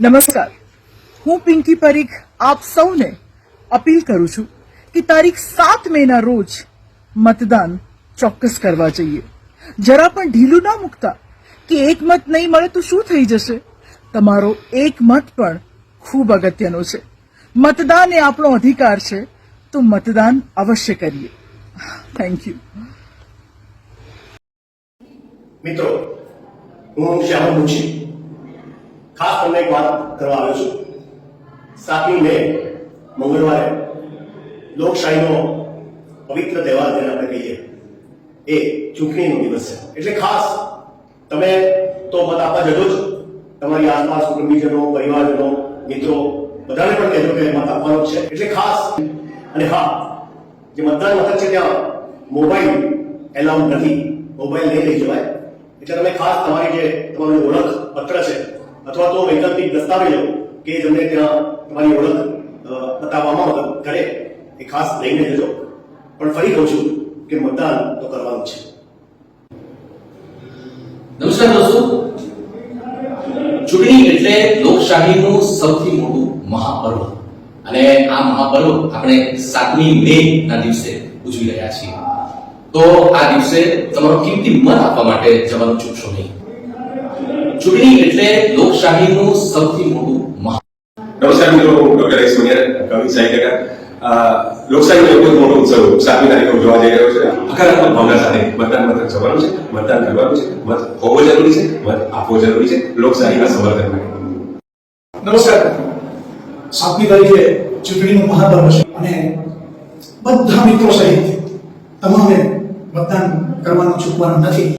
નમસ્કાર. હું પિંકી પરીખ આપ સૌને અપીલ કરું છું કે તારીખ સાત મેના રોજ મતદાન ચોક્કસ કરવા જઈએ. જરા પણ ઢીલું ના મૂકતા કે એક મત નહીં મળે તો શું થઈ જશે? તમારો એક મત પણ ખૂબ અગત્યનો છે. મતદાન એ આપણો અધિકાર છે, તો મતદાન અવશ્ય કરીએ. થેન્ક યુ મિત્રો, હું શ્યામ મુનશી ખાસ તમને એક વાત કરવા આવ્યો છું. સાતમી મે મંગળવારે લોકશાહીનો પવિત્ર તહેવાર જેને આપણે કહીએ, એ ચૂંટણીનો દિવસ છે. એટલે ખાસ તમે તો મત આપવા જજો જ. તમારી આસપાસ કુટુંબીજનો, પરિવારજનો, મિત્રો, બધાને પણ કહેજો કે મત આપવાનો છે. એટલે ખાસ અને હા, જે મતદાન મથક છે ત્યાં મોબાઈલ એલાઉડ નથી. મોબાઈલ નહીં લઈ જવાય. એટલે તમે ખાસ તમારી જે તમારું ઓળખ પત્ર છે અથવા તો વૈકલ્પિક દસ્તાવેજો કે જેમને ત્યાં તમારી ઓળખ બતાવવામાં મદદ કરે, એ ખાસ લઈને જજો. પણ ફરી કહું છું કે મતદાન તો કરવાનું છે. નમસ્કાર દોસ્તો. ચૂંટણી એટલે લોકશાહીનું સૌથી મોટું મહાપર્વ. અને આ મહાપર્વ આપણે સાતમી મે ના દિવસે ઉજવી રહ્યા છીએ. તો આ દિવસે તમારો કિંમતી મત આપવા માટે જવાનું ચૂકશો નહીં. ચૂંટણી એટલે લોકશાહીનું સૌથી મોટું મહા નમસ્કાર મિત્રો ડોક્ટર એસ મનિયા કવિ સાહિત્યકાર લોકશાહીનો એક જ મોટો ઉત્સવ સાતમી તારીખે ઉજવવા જઈ રહ્યો છે. હકારાત્મક ભાવના સાથે મતદાન મથક જવાનું છે મતદાન કરવાનું છે મત હોવો જરૂરી છે મત આપવો જરૂરી છે લોકશાહીના સમર્થન માટે. નમસ્કાર. સાતમી તારીખે ચૂંટણીનું મહાપર્વ છે અને બધા મિત્રો સહિત તમામે મતદાન કરવાનું ચૂકવાનું નથી.